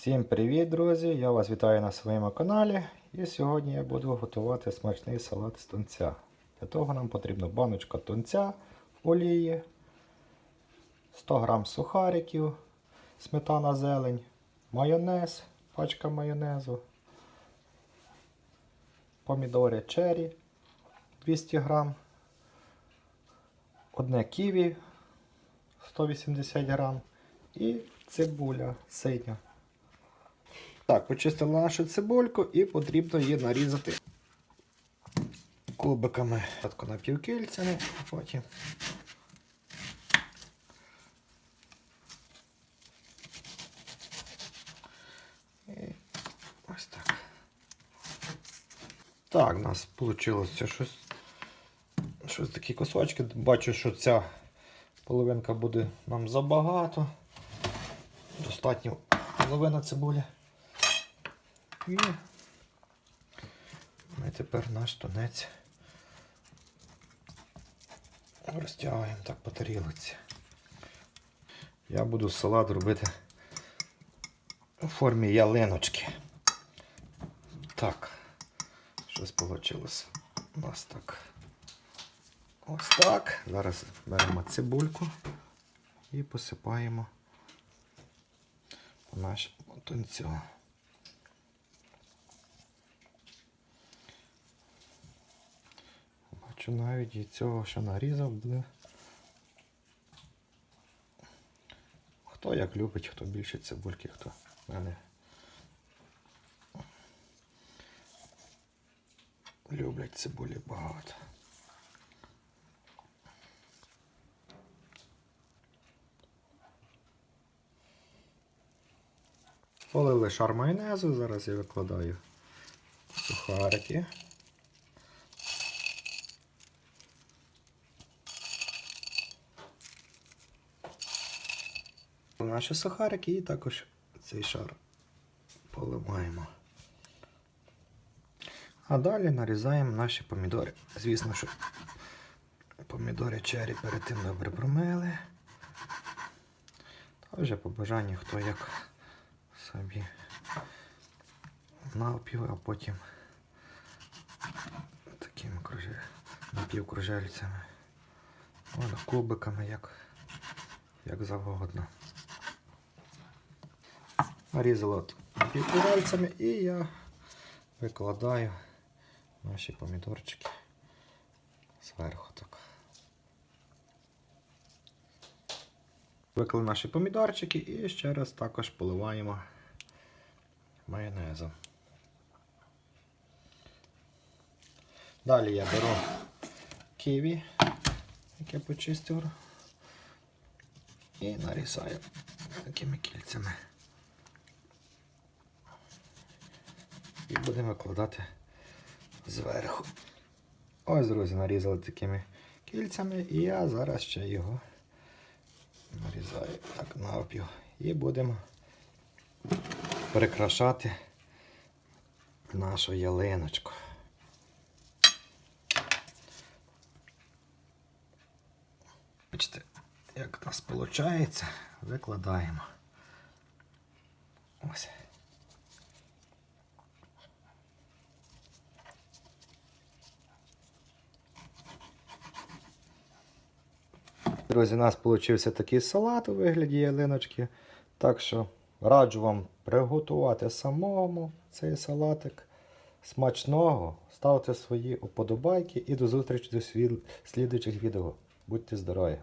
Всім привіт, друзі! Я вас вітаю на своєму каналі. І сьогодні я буду готувати смачний салат з тунця. Для того нам потрібна баночка тунця олії, 100 г сухариків, сметана зелень, майонез, пачка майонезу, помідори черрі 200 г, одне ківі 180 г і цибуля синя. Так, почистили нашу цибульку і потрібно її нарізати кубиками. Спочатку напівкільцями, потім. Так. Так, у нас вийшло щось, щось такі кусочки. Бачу, що ця половинка буде нам забагато. Достатньо половина цибулі. І ми тепер наш тунець розтягуємо так по тарілиці. Я буду салат робити у формі ялиночки. Так, щось вийшло у нас так. Ось так. Зараз беремо цибульку і посипаємо по нашому тунцю. Бачу навіть і цього, що нарізав, буде. Хто як любить, хто більше цибульки, хто мене люблять цибулі багато. Полили шар майонезу, зараз я викладаю сухарики. Наші сухарики і також цей шар поливаємо. А далі нарізаємо наші помідори. Звісно, що помідори чері перед тим добре промили. Та вже по бажанню хто як собі навпів, а потім такими кружель, напівкружельцями. Кубиками, як, як завгодно. Нарізала от і я викладаю наші помідорчики зверху так. Виклали наші помідорчики і ще раз також поливаємо майонезом. Далі я беру ківі, яке почистив, і нарізаю такими кільцями. І будемо викладати зверху. Ось, друзі, нарізали такими кільцями, і я зараз ще його нарізаю так навпіл. І будемо прикрашати нашу ялиночку. Бачите, як у нас виходить, викладаємо. Ось. Друзі, у нас вийшов такий салат у вигляді ялиночки. Так що раджу вам приготувати самому цей салатик. Смачного, ставте свої уподобайки і до зустрічі до слідуючих відео. Будьте здорові!